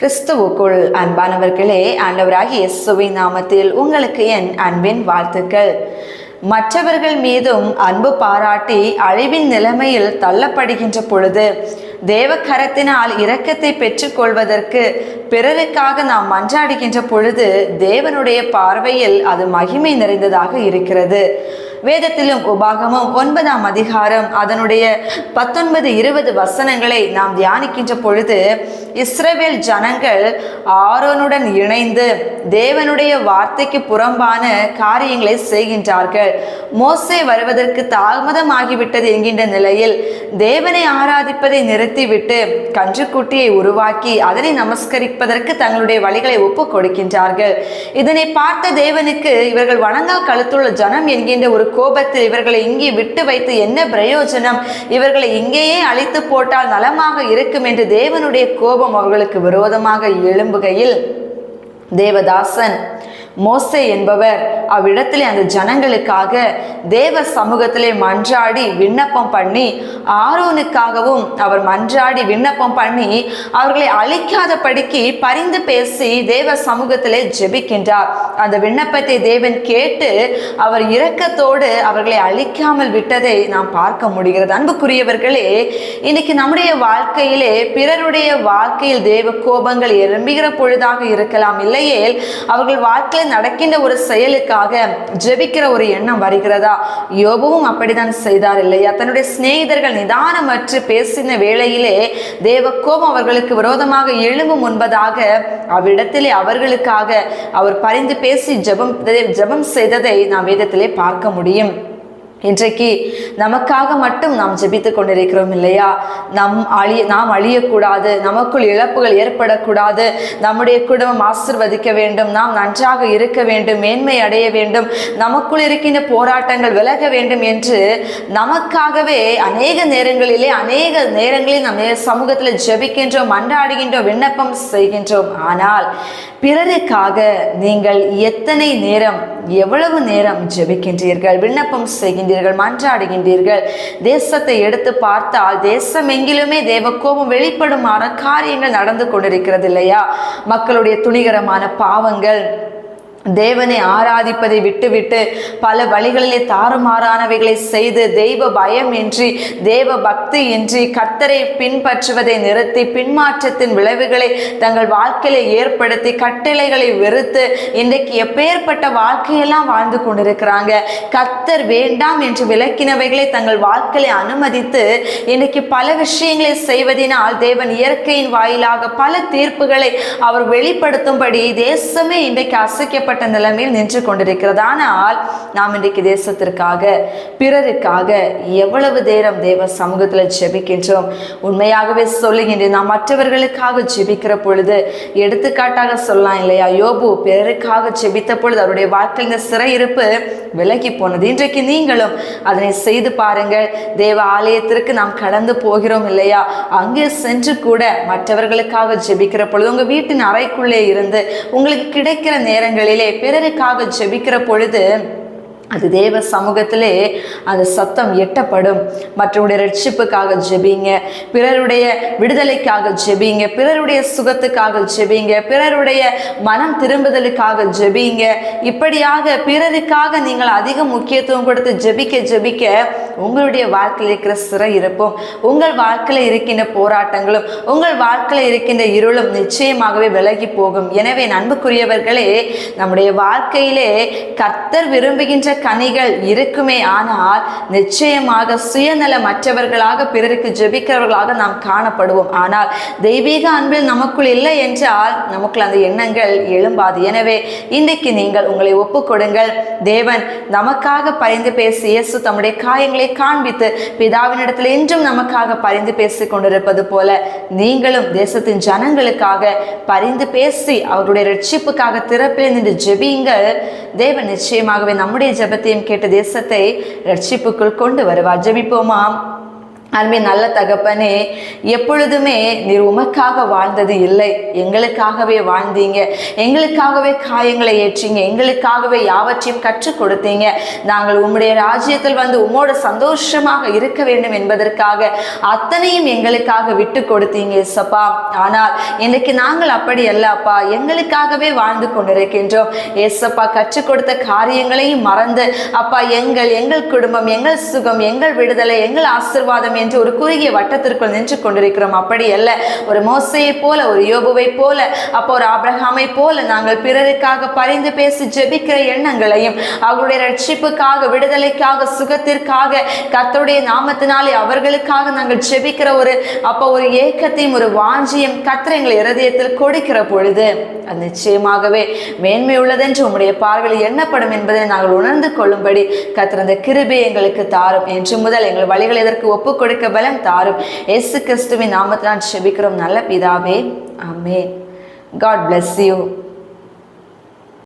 கிறிஸ்துவுக்குள் அன்பானவர்களே ஆண்டவராகிய இயேசுவின் நாமத்தில் உங்களுக்கு என் அன்பின் வாழ்த்துக்கள். மற்றவர்கள் மீதும் அன்பு பாராட்டி அழிவின் நிலைமையில் தள்ளப்படுகின்ற பொழுது தேவக்கரத்தினால் இரக்கத்தை பெற்றுக்கொள்வதற்கு பிறருக்காக நாம் மன்றாடுகின்ற பொழுது தேவனுடைய பார்வையில் அது மகிமை நிறைந்ததாக இருக்கிறது. வேதத்திலும் உபாகமும் ஒன்பதாம் அதிகாரம் அதனுடைய பத்தொன்பது இருபது வசனங்களை நாம் தியானிக்கின்ற பொழுது இஸ்ரவேல் ஜனங்கள் ஆரோனுடன் இணைந்து தேவனுடைய வார்த்தைக்கு புறம்பான காரியங்களை செய்கின்றார்கள். மோசை வருவதற்கு தாமதமாகிவிட்டது என்கின்ற நிலையில் தேவனை ஆராதிப்பதை நிறுத்திவிட்டு கன்றுக்குட்டியை உருவாக்கி அதனை நமஸ்கரிப்பதற்கு தங்களுடைய வழிகளை ஒப்பு கொடுக்கின்றார்கள் இதனை பார்த்த தேவனுக்கு இவர்கள் வணங்கா கழுத்துள்ள ஜனம் என்கின்ற ஒரு கோபத்தில் இவர்களை இங்கே விட்டு வைத்து என்ன பிரயோஜனம்? இவர்களை இங்கேயே அழித்து போட்டால் நலமாக இருக்கும் என்று தேவனுடைய கோபம் அவர்களுக்கு விரோதமாக எழும்புகையில் தேவதாசன் மோசே என்பவர் அவ்விடத்திலே அந்த ஜனங்களுக்காக தேவ சமூகத்திலே மன்றாடி விண்ணப்பம் பண்ணி ஆரோனுக்காகவும் அவர் மன்றாடி விண்ணப்பம் பண்ணி அவர்களை அழிக்காதபடிக்கு பரிந்து பேசி தேவ சமூகத்திலே ஜெபிக்கின்றார். அந்த விண்ணப்பத்தை தேவன் கேட்டு அவர் இரக்கத்தோடு அவர்களை அழிக்காமல் விட்டதை நாம் பார்க்க முடிகிறது. அன்புக்குரியவர்களே இன்னைக்கு நம்முடைய வாழ்க்கையிலே பிறருடைய வாழ்க்கையில் தேவ கோபங்கள் எழும்புகிற பொழுதாக இருக்கலாம். இல்லையேல் அவர்கள் வாழ்க்கையில் நடக்கின்ற ஒரு செயலுக்காக ஜெபிக்கிற ஒரு எண்ணம் வருகிறதா? யோபுவும் அப்படித்தான் செய்தார் இல்லையா? தன்னுடைய சிநேகிதர்கள் நிதானமற்று பேசின வேளையிலே தேவ அவர்களுக்கு விரோதமாக எழும்பும் முன்பதாக அவ்விடத்திலே அவர்களுக்காக அவர் பரிந்து பேசி ஜெபம் ஜெபம் செய்ததை நாம் வேதத்திலே பார்க்க முடியும். இன்றைக்கு நமக்காக மட்டும் நாம் ஜெபித்து கொண்டிருக்கிறோம் இல்லையா? நம் அழிய நாம் அழியக்கூடாது நமக்குள் இழப்புகள் ஏற்படக்கூடாது நம்முடைய குடும்பம் ஆசிர்வதிக்க வேண்டும் நாம் நன்றாக இருக்க வேண்டும் மேன்மை அடைய வேண்டும் நமக்குள் இருக்கின்ற போராட்டங்கள் விலக வேண்டும் என்று நமக்காகவே அநேக நேரங்களிலே அநேக நேரங்களில் நம் சமூகத்தில் ஜெபிக்கின்றோம் மன்றாடுகின்றோம் விண்ணப்பம் செய்கின்றோம். ஆனால் பிறருக்காக நீங்கள் எத்தனை நேரம் எவ்வளவு நேரம் ஜெபிக்கின்றீர்கள் விண்ணப்பம் செய்கின்றீர்கள் மன்றாடுகின்றீர்கள் தேசத்தை எடுத்து பார்த்தால் தேசம் எங்கிலுமே தேவக்கோபம் வெளிப்படும் காரியங்கள் நடந்து கொண்டிருக்கிறது இல்லையா மக்களுடைய துணிகரமான பாவங்கள் தேவனை ஆராதிப்பதை விட்டுவிட்டு பல வழிகளிலே தாறுமாறானவைகளை செய்து தெய்வ பயம் இன்றி தேவ பக்தி இன்றி கர்த்தரை பின்பற்றுவதை நிறுத்தி பின்மாற்றத்தின் விளைவுகளை தங்கள் வாழ்க்கையில ஏற்படுத்தி கட்டளைகளை வெறுத்து இன்றைக்கு எப்பேற்பட்ட வாழ்க்கையெல்லாம் வாழ்ந்து கொண்டிருக்கிறாங்க. கர்த்தர் வேண்டாம் என்று விளக்கினவைகளை தங்கள் வாழ்க்கையை அனுமதித்து இன்றைக்கு பல விஷயங்களை செய்வதனால் தேவன் இயற்கையின் வாயிலாக பல தீர்ப்புகளை அவர் வெளிப்படுத்தும்படி தேசமே இன்றைக்கு அசைக்கப்பட்ட அப்படிப்பட்ட நிலைமையில் நின்று கொண்டிருக்கிறது. ஆனால் நாம் இன்றைக்கு தேசத்திற்காக பிறருக்காக எவ்வளவு நேரம் தேவ சமூகத்தில் ஜெபிக்கின்றோம். உண்மையாகவே சொல்லுகின்றேன் நாம் மற்றவர்களுக்காக ஜெபிக்கிற பொழுது எடுத்துக்காட்டாக சொல்லலாம் இல்லையா? யோபு பிறருக்காக ஜெபித்த பொழுது அவருடைய வாழ்க்கையில் இந்த சிறையிருப்பு விலகி போனது. இன்றைக்கு நீங்களும் அதனை செய்து பாருங்கள். தேவ ஆலயத்திற்கு நாம் கடந்து போகிறோம் இல்லையா? அங்கே சென்று கூட மற்றவர்களுக்காக ஜெபிக்கிற பொழுது உங்கள் வீட்டின் அறைக்குள்ளே இருந்து உங்களுக்கு கிடைக்கிற நேரங்களில் பிறருக்காக ஜெபிக்கிற பொழுது அது தேவ சமூகத்திலே அந்த சத்தம் எட்டப்படும். மற்றவருடைய ரட்சிப்புக்காக ஜெபிங்க. பிறருடைய விடுதலைக்காக ஜெபிங்க. பிறருடைய சுகத்துக்காக ஜெபிங்க. பிறருடைய மனம் திரும்புதலுக்காக ஜெபிங்க. இப்படியாக பிறருக்காக நீங்கள் அதிக முக்கியத்துவம் கொடுத்து ஜெபிக்க ஜெபிக்க உங்களுடைய வாழ்க்கையில் இருக்கிற சிறை இருப்பும் உங்கள் வாழ்க்கையில் இருக்கின்ற போராட்டங்களும் உங்கள் வாழ்க்கையில் இருக்கின்ற இருளும் நிச்சயமாகவே விலகி போகும். எனவே நண்புக்குரியவர்களே நம்முடைய வாழ்க்கையிலே கர்த்தர் விரும்புகின்ற கனிகள் இருக்குமே. ஆனால் நிச்சயமாக சுயநலமற்றவர்களாக பிறருக்கு ஜெபிக்கிறவர்களாக நாம் காணப்படுவோம். ஆனால் தெய்வீக அன்பில் நமக்குள் இல்லை என்றால் நமக்குள் அந்த எண்ணங்கள் எழும்பாது. எனவே இன்றைக்கு நீங்கள் உங்களை ஒப்புக்கொடுங்கள் தேவன் நமக்காக பரிந்து பேசி இயேசு தம்முடைய காயங்களை காண்பித்து பிதாவினிடத்தில் இன்றும் நமக்காக பரிந்து பேசி கொண்டிருப்பது போல நீங்களும் தேசத்தின் ஜனங்களுக்காக பரிந்து பேசி அவருடைய ரட்சிப்புக்காக திறப்பில் நின்று ஜெபியுங்கள். தேவன் நிச்சயமாகவே நம்முடைய ஜெபத்தையும் கேட்ட தேசத்தை ரட்சிப்புக்குள் கொண்டு வருவார். ஜெபிப்போமா அன்பின் நல்ல தகப்பனே எப்பொழுதுமே நீர் உமக்காக வாழ்ந்தது இல்லை. எங்களுக்காகவே வாழ்ந்தீங்க. எங்களுக்காகவே காயங்களை ஏற்றீங்க. எங்களுக்காகவே யாவற்றையும் கற்றுக் கொடுத்தீங்க. நாங்கள் உம்முடைய ராஜ்யத்தில் வந்து உம்மோட சந்தோஷமாக இருக்க வேண்டும் என்பதற்காக அத்தனையும் எங்களுக்காக விட்டு கொடுத்தீங்க சப்பா ஆனால் இன்னைக்கு நாங்கள் அப்படி அல்ல அப்பா. எங்களுக்காகவே வாழ்ந்து கொண்டிருக்கின்றோம். ஏசப்பா கற்றுக் கொடுத்த காரியங்களையும் மறந்து அப்பா எங்கள் எங்கள் குடும்பம் எங்கள் சுகம் எங்கள் விடுதலை எங்கள் ஆசிர்வாதம் என்று ஒரு குறுகிய வட்டத்திற்குள் நின்று கொண்டிருக்கிறோம். அப்படி அல்ல. ஒரு மோசையை போல ஒரு யோபுவை போல அப்போ ஒரு ஆபிரகாமை போல நாங்கள் பிறருக்காக பரிந்து பேசி ஜெபிக்கிற எண்ணங்களையும் அவர்களுடைய ரட்சிப்புக்காக விடுதலைக்காக சுகத்திற்காக கத்தருடைய நாமத்தினாலே அவர்களுக்காக நாங்கள் ஜெபிக்கிற ஒரு அப்போ ஒரு ஏக்கத்தையும் ஒரு வாஞ்சியும் கர்த்தர் எங்கள் இருதயத்தில் கொடுக்கிற பொழுது அது நிச்சயமாகவே மேன்மை உள்ளதென்று உம்முடைய பார்வையில் எண்ணப்படும் என்பதை நாங்கள் உணர்ந்து கொள்ளும்படி கத்திரந்த அந்த கிருபை எங்களுக்கு தாரும். என்று முதல் எங்கள் வழிகளை இதற்கு ஒப்புக் கொடுக்க பலன் தாரும். எஸ் கிறிஸ்துவின் நாமத்தினால் செபிக்கிறோம் நல்ல பிதாவே ஆமே காட் பிளஸ் யூ